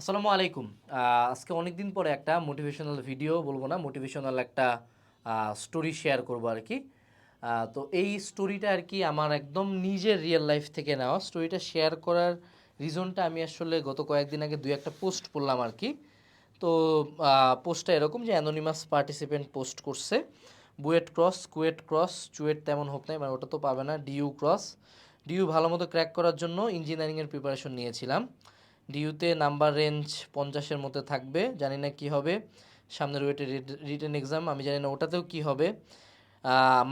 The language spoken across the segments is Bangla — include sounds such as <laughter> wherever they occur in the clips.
আসসালামু আলাইকুম। আজকে অনেক দিন পরে একটা মোটিভেশনাল ভিডিও বলব না মোটিভেশনাল একটা স্টোরি শেয়ার করব আর কি তো এই স্টোরিটা আর কি আমার একদম নিজের রিয়েল লাইফ থেকে নেওয়া। স্টোরিটা শেয়ার করার রিজনটা আমি আসলে গত কয়েকদিন আগে দুই একটা পোস্ট পড়লাম আর কি তো পোস্টটা এরকম যে অ্যানোনিমাস পার্টিসিপেন্ট পোস্ট করছে। BUET cross, KUET cross, CUET তেমন হোক নাই মানে ওটা তো পাবে না ডিইউ ক্রস। ডিইউ ভালো মতো ক্র্যাক করার জন্য ইঞ্জিনিয়ারিংয়ের প্রিপারেশন নিয়েছিলাম। ডিইউতে নাম্বার রেঞ্জ পঞ্চাশের মধ্যে থাকবে। জানি না কি হবে। সামনের ওয়েটে রিটেন এক্সাম, আমি জানি না ওটাতেও কি হবে।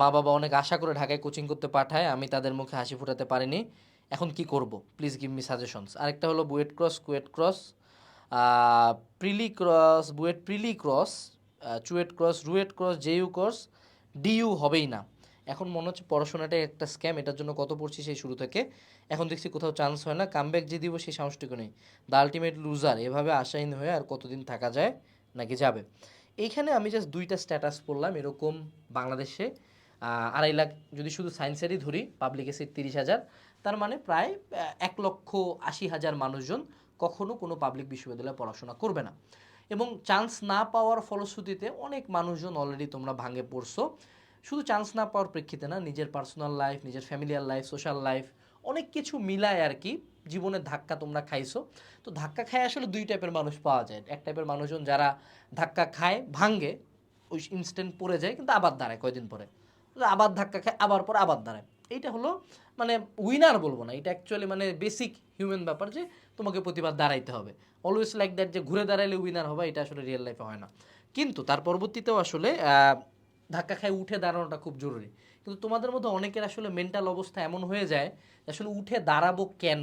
মা বাবা অনেক আশা করে ঢাকায় কোচিং করতে পাঠায়, আমি তাদের মুখে হাসি ফুটাতে পারিনি। এখন কি করব? প্লিজ গিভ মি সাজেশনস আরেকটা হলো বুয়েট ক্রস, কুয়েট ক্রস। প্রিলি ক্রস, বুয়েট প্রিলি cross CUET cross, RUET cross JU cross DU হবেই না। এখন মনে হচ্ছে পড়াশোনাটাই একটা স্ক্যাম এটার জন্য কত পড়ছি সেই শুরু থেকে। এখন দেখছি কোথাও চান্স হয় না কামব্যাক যে দিব সেই সাহসটুকু নেই। দ্য আলটিমেট লুজার এভাবে আশাহীন হয়ে আর কতদিন থাকা যায় নাকি যাবে? এইখানে আমি জাস্ট দুইটা স্ট্যাটাস পড়লাম, এরকম বাংলাদেশে। আড়াই লাখ, যদি শুধু সায়েন্সেরই ধরি পাবলিক এসিড তিরিশ হাজার। তার মানে প্রায় এক লক্ষ আশি হাজার মানুষজন কখনো কোনো পাবলিক বিশ্ববিদ্যালয়ে পড়াশোনা করবে না। এবং চান্স না পাওয়ার ফলশ্রুতিতে অনেক মানুষজন অলরেডি তোমরা ভাঙে পড়ছো। শুধু চান্স না পাওয়ার প্রেক্ষিতে না, নিজের পার্সোনাল লাইফ নিজের ফ্যামিলিয়ার লাইফ সোশ্যাল লাইফ অনেক কিছু মিলায় আর কি। জীবনের ধাক্কা তোমরা খাইছো। তো ধাক্কা খায় আসলে দুই টাইপের মানুষ পাওয়া যায়। এক টাইপের মানুষজন যারা ধাক্কা খায়, ভাঙ্গে, ওই ইনস্ট্যান্ট পড়ে যায়, কিন্তু আবার দাঁড়ায় কয়দিন পরে। আবার ধাক্কা খায়, আবার পরে আবার দাঁড়ায়। এইটা হলো মানে উইনার বলব না, এটা অ্যাকচুয়ালি মানে বেসিক হিউম্যান ব্যাপার যে তোমাকে প্রতিবার দাঁড়াইতে হবে। অলওয়েজ লাইক দ্যাট যে ঘুরে দাঁড়াইলে উইনার হবে, এটা আসলে রিয়েল লাইফে হয় না। কিন্তু তার পরবর্তীতেও আসলে ধাক্কা খায়, উঠে দাঁড়ানোটা খুব জরুরি। কিন্তু তোমাদের মধ্যে অনেকের আসলে মেন্টাল অবস্থা এমন হয়ে যায় আসলে উঠে দাঁড়াবো কেন?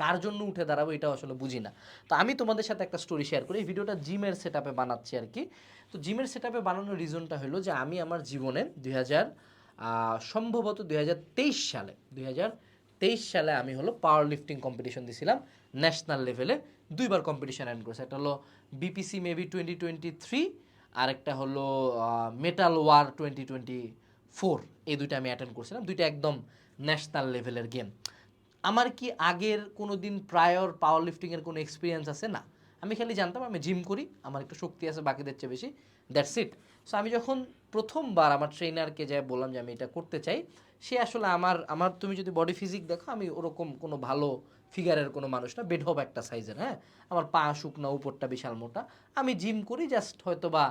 কার জন্য উঠে দাঁড়াবো এটাও আসলে বুঝি না। তো আমি তোমাদের সাথে একটা স্টোরি শেয়ার করি। এই ভিডিওটা জিমের সেট আপে বানাচ্ছি আর কি। তো জিমের সেট আপে বানানোর রিজনটা হলো যে আমি আমার জীবনে দুই হাজার সম্ভবত দুই হাজার তেইশ সালে দুই তেইশ সালে আমি হলো পাওয়ার লিফটিং কম্পিটিশন দিয়েছিলাম ন্যাশনাল লেভেলে দুইবার কম্পিটিশন অ্যান্ড করেছে। একটা হলো BPC maybe twenty twenty three আর একটা হলো metal war twenty twenty four এই দুইটা আমি অ্যাটেন্ড করছিলাম। দুইটা একদম ন্যাশনাল লেভেলের গেম আমার কি আগের কোনো দিন প্রায়র পাওয়ার লিফটিংয়ের কোনো এক্সপিরিয়েন্স আছে? না। আমি খালি জানতাম, আমি জিম করি, আমার একটু শক্তি আছে, বাকিদের চেয়ে বেশি। দ্যাটস ইট সো আমি যখন প্রথমবার আমার ট্রেনারকে যাই বললাম যে আমি এটা করতে চাই, সে আসলে আমার আমার তুমি যদি বডি ফিজিক দেখো, আমি ওরকম কোনো ভালো ফিগারের কোনো মানুষ না বেঢপ একটা সাইজের হ্যাঁ? আমার পা শুকনো, উপরটা বিশাল মোটা। আমি জিম করি জাস্ট হয়তো বা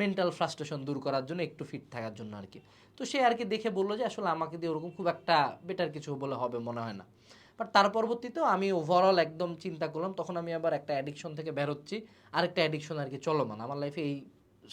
মেন্টাল ফ্রাস্ট্রেশন দূর করার জন্য, একটু ফিট থাকার জন্য আর কি তো সে আর কি দেখে বলল যে, আসলে আমাকে দিয়ে ওরকম খুব একটা বেটার কিছু বলে হবে মনে হয় না। বাট তার পরবর্তীতেও আমি ওভারঅল একদম চিন্তা করলাম, তখন আমি আবার একটা অ্যাডিকশন থেকে বেরোচ্ছি আরেকটা অ্যাডিকশন আর কি চলমান। আমার লাইফে এই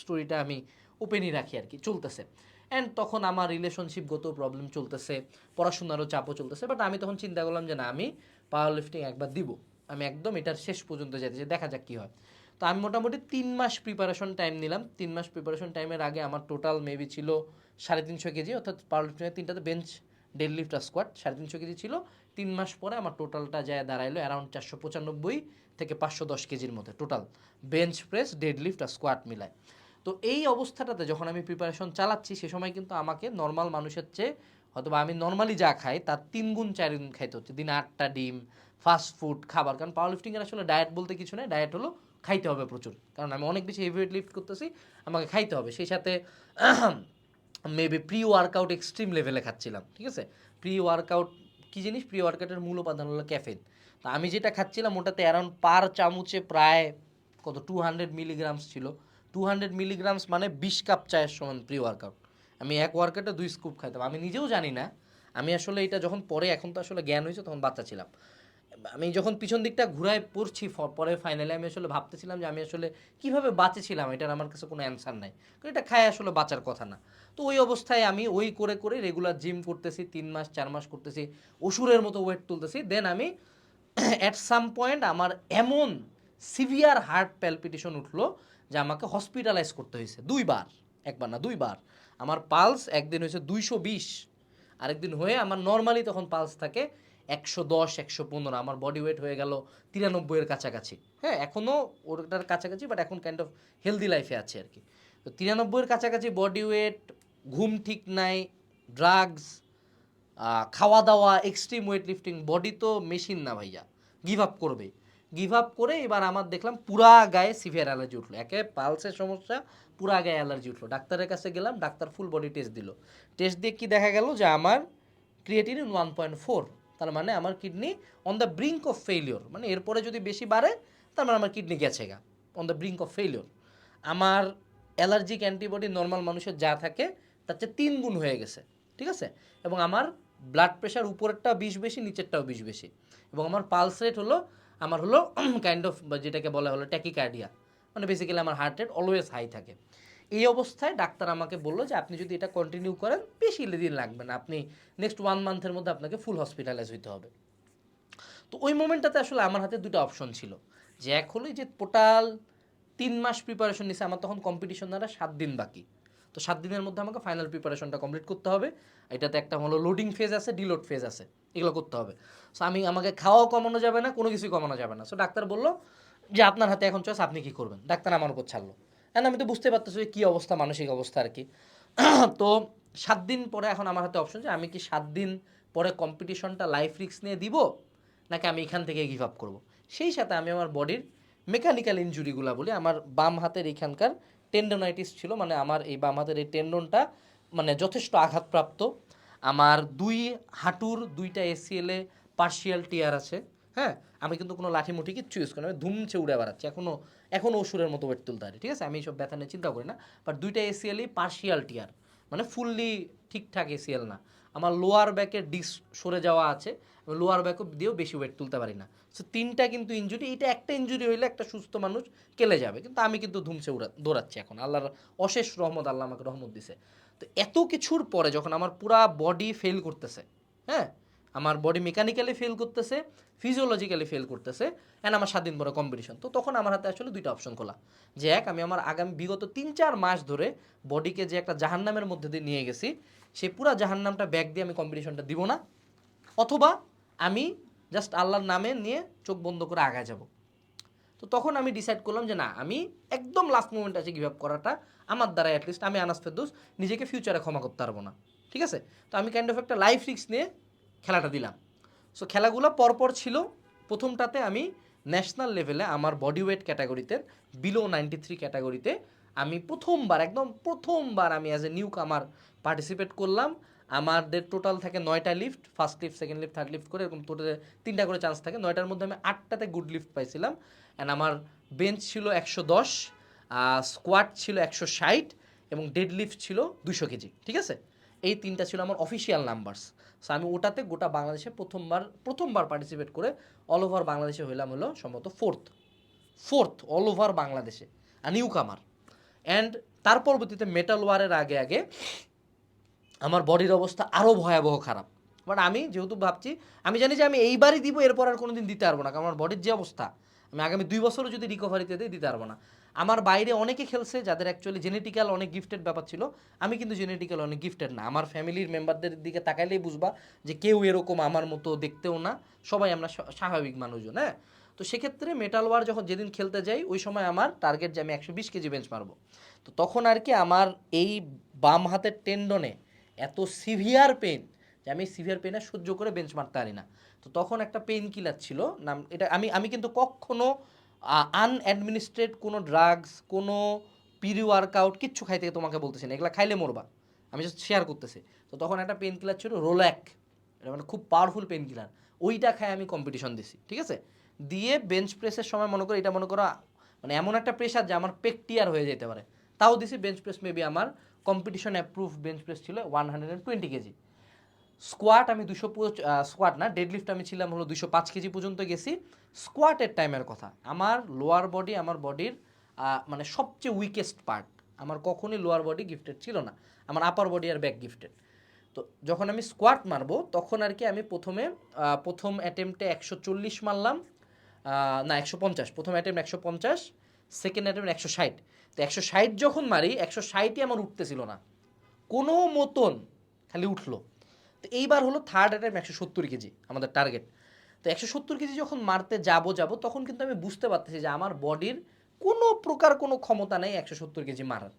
স্টোরিটা আমি ওপেনই রাখি আর কি চলতেছে। অ্যান্ড তখন আমার রিলেশনশিপগত প্রবলেম চলতেছে, পড়াশোনারও চাপও চলতেছে বাট আমি তখন চিন্তা করলাম যে না, আমি পাওয়ার লিফটিং একবার দিব। আমি একদম এটার শেষ পর্যন্ত যেতে দেখা যাক কী হয়। তো আমি মোটামুটি তিন মাস প্রিপারেশন টাইম নিলাম। তিন মাস প্রিপারেশন টাইমের আগে আমার টোটাল মেবি ছিল সাড়ে তিনশো কেজি, অর্থাৎ পাওয়ার লিফটিংয়ের তিনটাতে বেঞ্চ ডেড লিফট আর স্কোয়াট সাড়ে তিনশো কেজি ছিল। তিন মাস পরে আমার টোটালটা যায় দাঁড়াইলো অ্যারাউন্ড চারশো পঁচানব্বই থেকে পাঁচশো দশ কেজির মধ্যে total bench press dead lift আর স্কোয়াট মিলায়। তো এই অবস্থাটাতে যখন আমি প্রিপারেশন চালাচ্ছি, সে সময় কিন্তু আমাকে নর্মাল মানুষের চেয়ে অথবা আমি নর্মালি যা খাই, তার তিন গুণ, চার গুণ খাইতে হচ্ছে। দিনে আটটা ডিম ফাস্ট ফুড খাবার। কারণ পাওয়ার লিফটিংয়ের আসলে ডায়েট বলতে কিছু নেই। ডায়েট হলো খাইতে হবে প্রচুর। কারণ আমি অনেক বেশি হেভি ওয়েট লিফট করতেছি, আমাকে খাইতে হবে। সেই সাথে মেবি প্রি ওয়ার্কআউট এক্সট্রিম লেভেলে খাচ্ছিলাম, ঠিক আছে? প্রি ওয়ার্কআউট কী জিনিস? প্রি ওয়ার্কআউটের মূল উপাদান হলো ক্যাফেন তা আমি যেটা খাচ্ছিলাম, ওটাতে অ্যারাউন্ড পার চামচে প্রায় কত? টু হান্ড্রেড মিলিগ্রামস ছিল। টু হান্ড্রেড মিলিগ্রামস মানে বিশ কাপ চায়ের সমান প্রি ওয়ার্কআউট। আমি এক ওয়ার্কআউটে দুই স্কুপ খাইতাম। আমি নিজেও জানি না। আমি আসলে এটা যখন পরে, এখন তো আসলে জ্ঞান হয়েছে, তখন বাচ্চা ছিলাম। আমি যখন পিছন দিকটা ঘুরায় পড়ছি পরে ফাইনালে আমি আসলে ভাবতেছিলাম যে আমি আসলে কীভাবে বাঁচেছিলাম, এটার আমার কাছে কোনো অ্যান্সার নাই। কারণ এটা খায় আসলে বাঁচার কথা না। তো ওই অবস্থায় আমি ওই করে করে রেগুলার জিম করতেছি, তিন মাস, চার মাস করতেছি, অসুরের মতো ওয়েট তুলতেছি। দেন আমি অ্যাট সাম পয়েন্ট আমার এমন সিভিয়ার হার্ট প্যালপিটেশন উঠল যে আমাকে হসপিটালাইজ করতে হয়েছে। দুইবার, একবার না, দুইবার। আমার পালস একদিন হয়েছে দুইশো বিশ। আরেকদিন হয়ে আমার নর্মালি তখন পালস থাকে একশো দশ, একশো পনেরো। আমার বডি ওয়েট হয়ে গেল তিরানব্বইয়ের কাছাকাছি। হ্যাঁ এখনও ওটার কাছাকাছি বাট এখন কাইন্ড অফ হেলদি লাইফে আছে আর কি। তো তিরানব্বইয়ের কাছাকাছি বডি ওয়েট ঘুম ঠিক নাই ড্রাগস খাওয়া দাওয়া এক্সট্রিম ওয়েট লিফটিং বডি তো মেশিন না ভাইয়া। গিভ আপ করবে গিভ আপ করে এবার আমার দেখলাম পুরা গায়ে সিভিয়ার অ্যালার্জি উঠল। একে পালসের সমস্যা, পুরা গায়ে অ্যালার্জি উঠল। ডাক্তারের কাছে গেলাম, ডাক্তার ফুল বডি টেস্ট দিল। টেস্ট দিয়ে কি দেখা গেল যে আমার ক্রিয়েটিনিন ওয়ান পয়েন্ট ফোর তার মানে আমার kidney on the brink of failure মানে এরপরে যদি বেশি বাড়ে, তার মানে আমার কিডনি গেছে গা on the brink of failure আমার অ্যালার্জিক অ্যান্টিবডি নর্মাল মানুষের যা থাকে, তার চেয়ে তিন গুণ হয়ে গেছে, ঠিক আছে? এবং আমার ব্লাড প্রেশার উপরেরটাও বিষ বেশি, নিচেরটাও বিষ বেশি। এবং আমার পালস রেট হলো আমার হলো <clears throat> কাইন্ড অফ যেটাকে বলা হলো ট্যাকিকার্ডিয়া মানে বেসিক্যালি আমার হার্ট রেট অলওয়েজ হাই থাকে। এই অবস্থায় ডাক্তার আমাকে বলল যে, আপনি যদি এটা কন্টিনিউ করেন, বেশি দিন লাগবে না। আপনি নেক্সট ওয়ান মান্থের মধ্যে আপনাকে ফুল হসপিটালাইজ হইতে হবে। তো ওই মোমেন্টটাতে আসলে আমার হাতে দুটো অপশন ছিল। যে এক হলো যে টোটাল তিন মাস প্রিপারেশন নিছে, আমার তখন কম্পিটিশন দ্বারা সাত দিন বাকি। তো সাত দিনের মধ্যে আমাকে ফাইনাল প্রিপারেশনটা কমপ্লিট করতে হবে। এটাতে একটা হলো লোডিং ফেজ আছে ডিলোড ফেজ আছে, এগুলো করতে হবে। সো আমি আমাকে খাওয়াও কমানো যাবে না, কোনো কিছুই কমানো যাবে না। সো ডাক্তার বলল যে, আপনার হাতে এখন চয়েস আপনি কী করবেন? ডাক্তার আমার উপর ছাড়লো। এখন আমি তো বুঝতে পারতেছি যে, কী অবস্থা, মানসিক অবস্থা আর কি। <clears throat> তো সাত দিন পরে এখন আমার হাতে অপশন যে, আমি কি সাত দিন পরে কম্পিটিশনটা লাইফ রিক্স নিয়ে দিব, নাকি আমি এখান থেকে গিভ আপ করব? সেই সাথে আমি আমার বডির মেকানিক্যাল ইঞ্জুরিগুলো বলি, আমার বাম হাতের এখানকার টেন্ডোনাইটিস ছিল মানে আমার এই বাম হাতের এই টেন্ডনটা মানে যথেষ্ট আঘাতপ্রাপ্ত। আমার দুই হাঁটুর দুইটা এসিএলে পার্শিয়াল টিয়ার আছে হ্যাঁ? আমি কিন্তু কোনো লাঠি মুঠি কিচ্ছু ইউজ করি আমি ধুমছে উড়ে বেড়াচ্ছি এখনও এখনও অসুরের মতো ওয়েট তুলতে পারি, ঠিক আছে? আমি এইসব ব্যথা নিয়ে চিন্তা করি না বাট দুইটা এসিএলই পার্শিয়াল টিয়ার মানে ফুললি ঠিকঠাক এসিএল না। আমার লোয়ার ব্যাকের ডিস সরে যাওয়া আছে লোয়ার ব্যাকও দিয়েও বেশি ওয়েট তুলতে পারি না। সো তিনটা কিন্তু ইঞ্জুরি এটা একটা ইঞ্জুরি হইলে একটা সুস্থ মানুষ কেলে যাবে। কিন্তু আমি কিন্তু ধুমছে উড়া, দৌড়াচ্ছি এখন। আল্লাহর অশেষ রহমত, আল্লাহ আমাকে রহমত দিছে। তো এত কিছুর পরে যখন আমার পুরা বডি ফেল করতেছে হ্যাঁ? আমার বডি মেকানিক্যালি ফেল করতেছে ফিজিওলজিক্যালি ফেল করতেছে অ্যান্ড আমার সাত দিন পরে কম্পিটিশন তো তখন আমার হাতে আসলে দুইটা অপশন খোলা। যে এক, আমি আমার আগামী বিগত তিন চার মাস ধরে বডিকে যে একটা জাহান্নামের মধ্যে দিয়ে নিয়ে গেছি সেই পুরা জাহান্নামটা ব্যাগ দিয়ে আমি কম্পিটিশনটা দিব না। অথবা আমি জাস্ট আল্লাহর নামে নিয়ে চোখ বন্ধ করে আগায় যাব। তো তখন আমি ডিসাইড করলাম যে না, আমি একদম লাস্ট মোমেন্ট আছে গিভ আপ করাটা। আমার দ্বারা অ্যাটলিস্ট আমি আনাস ফেরদৌস নিজেকে ফিউচারে ক্ষমা করতে পারব না। ঠিক আছে? তো আমি কাইন্ড অফ একটা লাইফ রিক্স নিয়ে খেলাটা দিলাম। সো খেলাগুলো পরপর ছিল। প্রথমটাতে আমি ন্যাশনাল লেভেলে আমার বডি ওয়েট ক্যাটাগরিতে বিলো নাইনটি থ্রি ক্যাটাগরিতে আমি প্রথমবার, একদম প্রথমবার আমি as a newcomer participate করলাম। আমাদের টোটাল থাকে নয়টা lift first lift second lift third lift করে এরকম টোটাল তিনটা করে চান্স থাকে। নয়টার মধ্যে আমি আটটাতে গুড লিফট পাইছিলাম। অ্যান্ড আমার বেঞ্চ ছিল একশো দশ স্কোয়াট ছিল একশো ষাট এবং ডেড লিফট ছিল দুশো কেজি, ঠিক আছে? এই তিনটা ছিল আমার অফিসিয়াল নাম্বারস সো আমি ওটাতে গোটা বাংলাদেশে প্রথমবার প্রথমবার পার্টিসিপেট করে অল ওভার বাংলাদেশে হইলাম হলো সম্ভবত ফোর্থ ফোর্থ অল ওভার বাংলাদেশে আর নিউ কামার অ্যান্ড তার পরবর্তীতে মেটাল ওয়ারের আগে আগে আমার বডির অবস্থা আরও ভয়াবহ খারাপ। বাট আমি যেহেতু ভাবছি, আমি জানি যে আমি এইবারই দিব, এরপর আর কোনো দিন দিতে পারব না, কারণ আমার বডির যে অবস্থা, আমি আগামী দুই বছরও যদি রিকভারিতে দিই, দিতে পারব না। আমার বাইরে অনেকে খেলছে যাদের অ্যাকচুয়ালি জেনেটিক্যাল অনেক গিফটেড ব্যাপার ছিল, আমি কিন্তু জেনেটিক্যাল অনেক গিফটেড না। আমার ফ্যামিলির মেম্বারদের দিকে তাকাইলেই বুঝবা যে কেউ এরকম আমার মতো দেখতেও না। সবাই আমরা স্বা- স্বাভাবিক মানুষজন হ্যাঁ? তো সেক্ষেত্রে মেটাল ওয়ার যখন যেদিন খেলতে যাই, ওই সময় আমার টার্গেট যে আমি একশো বিশ কেজি বেঞ্চ মারবো। তো তখন আর কি আমার এই বাম হাতের টেন্ডনে এত সিভিয়ার পেন যে আমি সিভিয়ার পেনে সহ্য করে বেঞ্চ মারতে পারি না। তো তখন একটা পেইন কিলার ছিল, নাম এটা আমি আমি কিন্তু কখনো আনঅ্যাডমিনিস্ট্রেট কোনো ড্রাগস কোনো পিরি ওয়ার্কআউট কিচ্ছু খাইতে তোমাকে বলতেছি না। এগুলো খাইলে মরবা। আমি জাস্ট শেয়ার করতেছি। তো তখন একটা পেন কিলার ছিল রোল্যাক এটা মানে খুব পাওয়ারফুল পেন কিলার ওইটা খাই আমি কম্পিটিশন দিছি, ঠিক আছে? দিয়ে বেঞ্চ প্রেসের সময় মনে করো, এটা মনে করো মানে এমন একটা প্রেশার যে আমার পেকটিয়ার হয়ে যেতে পারে। তাও দিছি বেঞ্চ প্রেস মেবি আমার কম্পিটিশন অ্যাপ্রুভ বেঞ্চ প্রেস ছিল ওয়ান হান্ড্রেড টোয়েন্টি কেজি। স্কোয়াট আমি দুশো স্কোয়াট না ডেডলিফট আমি ছিলাম হলো দুশো পাঁচ কেজি পর্যন্ত গেছি। স্কোয়াটের টাইমের কথা। আমার লোয়ার বডি আমার বডির মানে সবচেয়ে উইকেস্ট পার্ট আমার কখনই লোয়ার বডি গিফটেড ছিল না। আমার আপার বডি আর ব্যাক গিফটেড তো যখন আমি স্কোয়াট মারবো, তখন আর কি আমি প্রথমে প্রথম অ্যাটেম্পটে একশো চল্লিশ মারলাম। না, একশো পঞ্চাশ। প্রথম অ্যাটেম্প একশো পঞ্চাশ সেকেন্ড অ্যাটেম্প একশো ষাট। তো একশো ষাট যখন মারি, একশো ষাটই আমার উঠতেছিল না। কোনো মতন খালি উঠল। তো এইবার হলো থার্ড অ্যাটেম্প একশো সত্তর কেজি, আমাদের টার্গেট তো একশো সত্তর কেজি যখন মারতে যাব যাব, তখন কিন্তু আমি বুঝতে পারতেছি যে আমার বডির কোনো প্রকার কোনো ক্ষমতা নেই একশো সত্তর কেজি মারার।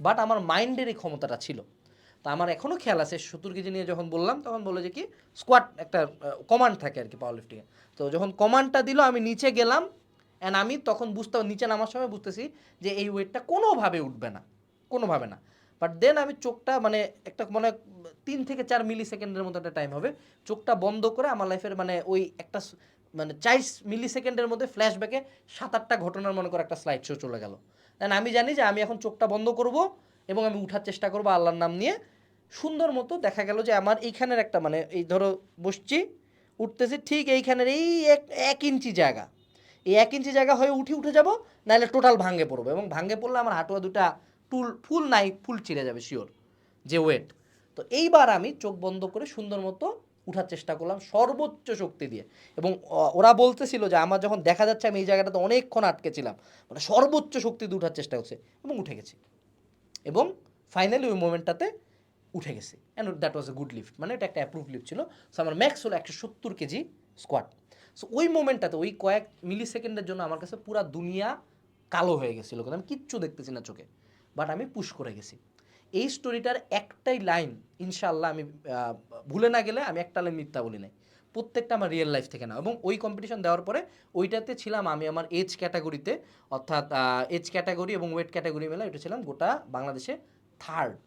বাট আমার মাইন্ডের এই ক্ষমতাটা ছিল। তো আমার এখনও খেয়াল আছে সত্তর কেজি নিয়ে যখন বললাম, তখন বলল যে কি স্কোয়াড একটা কমান্ড থাকে আর কি পাওয়ার লিফটিংয়ে তো যখন কমান্ডটা দিল, আমি নিচে গেলাম অ্যান্ড আমি তখন বুঝতে, নিচে নামার সময় বুঝতেছি যে এই ওয়েটটা কোনোভাবে উঠবে না, কোনোভাবে না। বাট দেন আমি চোখটা মানে একটা মানে তিন থেকে চার মিলি সেকেন্ডের মতো একটা টাইম হবে, চোখটা বন্ধ করে আমার লাইফের মানে ওই একটা মানে চার মিলি সেকেন্ডের মধ্যে ফ্ল্যাশব্যাকে সাত আটটা ঘটনার মনে করে একটা স্লাইড শো চলে গেল। দেন আমি জানি যে আমি এখন চোখটা বন্ধ করব, এবং আমি উঠার চেষ্টা করব আল্লাহর নাম নিয়ে সুন্দর মতো দেখা গেল যে আমার এইখানের একটা মানে এই ধরো বসছি, উঠতেছি ঠিক এইখানের এই এক এক ইঞ্চি জায়গা। এই এক ইঞ্চি জায়গা হয়ে উঠে উঠে যাব, নাহলে টোটাল ভাঙে পড়ব এবং ভাঙে পড়লে আমার হাঁটুয়া দুটা টুল, ফুল নাই, ফুল ছিঁড়ে যাবে শিওর যে ওয়েট তো এইবার আমি চোখ বন্ধ করে সুন্দর মতো উঠার চেষ্টা করলাম সর্বোচ্চ শক্তি দিয়ে এবং ওরা বলতেছিল যে আমার যখন দেখা যাচ্ছে আমি এই জায়গাটাতে অনেকক্ষণ আটকেছিলাম মানে সর্বোচ্চ শক্তি দিয়ে উঠার চেষ্টা করছে এবং উঠে গেছি। এবং ফাইনালি ওই মোমেন্টটাতে উঠে গেছি। And that was a good lift মানে এটা একটা অ্যাপ্রুভ লিফট ছিল। সো আমার ম্যাক্স হলো একশো সত্তর কেজি স্কোয়াড সো ওই মোমেন্টটাতে ওই কয়েক মিলি সেকেন্ডের জন্য আমার কাছে পুরা দুনিয়া কালো হয়ে গেছিল কিন্তু আমি কিচ্ছু দেখতেছি না চোখে। বাট আমি পুশ করে গেছি। এই স্টোরিটার একটাই লাইন ইনশাআল্লাহ আমি ভুলে না গেলে আমি একটা লাইন মিথ্যা বলি নাই। প্রত্যেকটা আমার রিয়েল লাইফ থেকে না। এবং ওই কম্পিটিশন দেওয়ার পরে ওইটাতে ছিলাম আমি আমার এজ ক্যাটাগরিতে অর্থাৎ এজ ক্যাটাগরি এবং ওয়েট ক্যাটাগরি মেলা এটা ছিলাম গোটা বাংলাদেশে থার্ড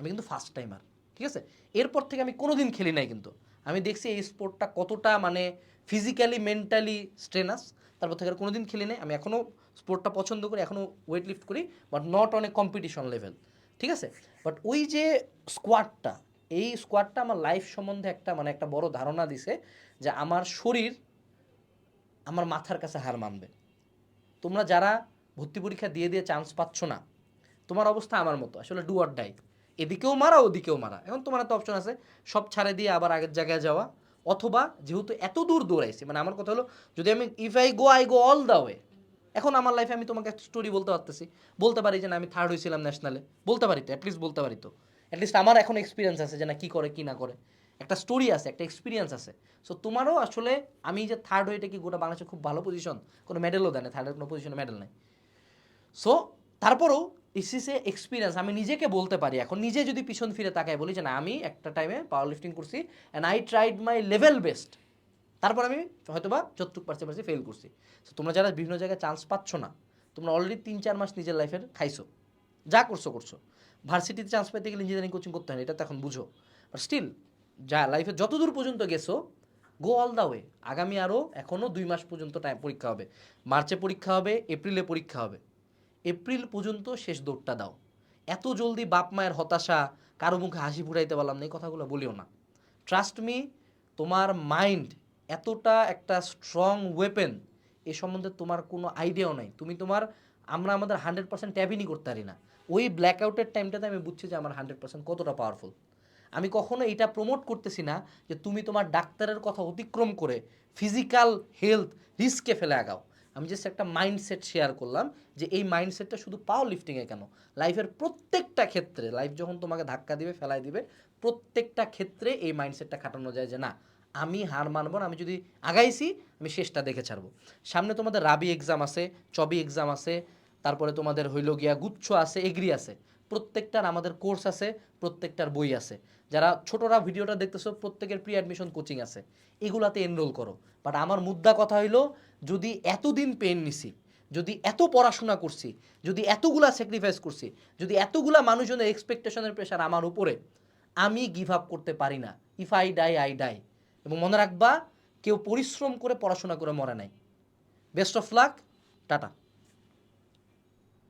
আমি কিন্তু ফার্স্ট টাইমার ঠিক আছে? এরপর থেকে আমি কোনোদিন খেলি নাই কিন্তু। আমি দেখছি এই স্পোর্টটা কতটা মানে ফিজিক্যালি মেন্টালি স্ট্রেনাস তারপর থেকে আর কোনোদিন খেলি নাই। আমি এখনও স্পোর্টটা পছন্দ করি এখনও ওয়েট লিফট করি but not on a competition level ঠিক আছে? বাট ওই যে স্কোয়াডটা এই স্কোয়াডটা আমার লাইফ সম্বন্ধে একটা মানে একটা বড় ধারণা দিছে যে আমার শরীর আমার মাথার কাছে হার মানবে। তোমরা যারা ভর্তি পরীক্ষা দিয়ে দিয়ে চান্স পাচ্ছ না, তোমার অবস্থা আমার মতো, আসলে ডু অর ডাই এদিকেও মারা, ওদিকেও মারা। এখন তোমার একটা অপশন আছে, সব ছাড়ে দিয়ে আবার আগের জায়গায় যাওয়া। অথবা যেহেতু এত দূর দৌড়াইছি মানে আমার কথা হলো, যদি আমি if I go I go all the way এখন আমার লাইফে আমি তোমাকে একটা স্টোরি বলতে পারতেছি। বলতে পারি যে, না, আমি থার্ড হয়েছিলাম ন্যাশনালে বলতে পারি তো অ্যাটলিস্ট বলতে পারি তো। অ্যাটলিস্ট আমার এখন এক্সপিরিয়েন্স আছে যে, না, কী করে, কী না করে। একটা স্টোরি আছে, একটা এক্সপিরিয়েন্স আছে। সো তোমারও আসলে, আমি যে থার্ড হয়েটা কি গোটা বাংলাদেশে খুব ভালো পজিশন কোনো মেডেলও দেয় না থার্ডের কোনো পজিশনে মেডেল নাই। সো তারপরেও ইস এক্সপিরিয়েন্স আমি নিজেকে বলতে পারি এখন। নিজে যদি পিছন ফিরে তাকায় বলি যে না আমি একটা টাইমে পাওয়ার লিফটিং করছি and I tried my level best তারপর আমি হয়তোবা যতটুকু পারছি পারছি ফেল করছি। সো তোমরা যারা বিভিন্ন জায়গায় চান্স পাচ্ছ না তোমরা অলরেডি তিন চার মাস নিজের লাইফের খাইছো। যা করছ করছ। ভার্সিটিতে চান্স পেতে গেলে ইঞ্জিনিয়ারিং কোচিং করতে হয় না, এটা তো এখন বুঝো। বাট স্টিল যা লাইফে যতদূর পর্যন্ত গেছো গো অল দ্য ওয়ে আগামী আরও এখনও দুই মাস পর্যন্ত টাইম পরীক্ষা হবে। মার্চে পরীক্ষা হবে এপ্রিলে পরীক্ষা হবে। এপ্রিল পর্যন্ত শেষ দৌড়টা দাও। এত জলদি বাপ মায়ের হতাশা, কারও মুখে হাসি ফুটাইতে পারলাম না, এই কথাগুলো বলিও না। ট্রাস্ট মি তোমার মাইন্ড এতটা একটা স্ট্রং ওয়েপেন এ সম্বন্ধে তোমার কোনো আইডিয়াও নাই। তুমি তোমার, আমরা আমাদের হান্ড্রেড পার্সেন্ট ট্যাবিনই করতে পারি না। ওই ব্ল্যাক আউটের টাইমটাতে আমি বুঝছি যে আমার হান্ড্রেড পার্সেন্ট কতটা পাওয়ারফুল আমি কখনো এটা প্রমোট করতেছি না যে তুমি তোমার ডাক্তারের কথা অতিক্রম করে ফিজিক্যাল হেলথ রিস্কে ফেলে আগাও। আমি জাস্ট একটা মাইন্ডসেট শেয়ার করলাম যে এই মাইন্ডসেটটা শুধু পাওয়ার লিফটিংয়ে কেন? লাইফের প্রত্যেকটা ক্ষেত্রে লাইফ যখন তোমাকে ধাক্কা দিবে, ফেলাই দিবে, প্রত্যেকটা ক্ষেত্রে এই মাইন্ডসেটটা খাটানো যায় যে না, আমি হার মানব না, আমি যদি আগাইছি, আমি শেষটা দেখে ছাড়বো। সামনে তোমাদের রাবি এক্সাম আছে, চবি এক্সাম আছে, তারপরে তোমাদের হইল গিয়া গুচ্ছ আছে, এগ্রি আছে। প্রত্যেকটার আমাদের কোর্স আছে, প্রত্যেকটার বই আছে। যারা ছোটরা ভিডিওটা দেখতেছো, প্রত্যেকের প্রি অ্যাডমিশন কোচিং আছে। এগুলাতে এনরোল করো। বাট আমার মুদ্রা কথা হইল, যদি এতদিন পেন নিছি, যদি এত পড়াশোনা করছি, যদি এতগুলা স্যাক্রিফাইস করছি, যদি এতগুলা মানুষজনের এক্সপেকটেশনের প্রেশার আমার উপরে, আমি গিভ আপ করতে পারি না। If I die I die এবং মনে রাখবা, কেউ পরিশ্রম করে পড়াশোনা করে মরে নাই। Best of luck tata.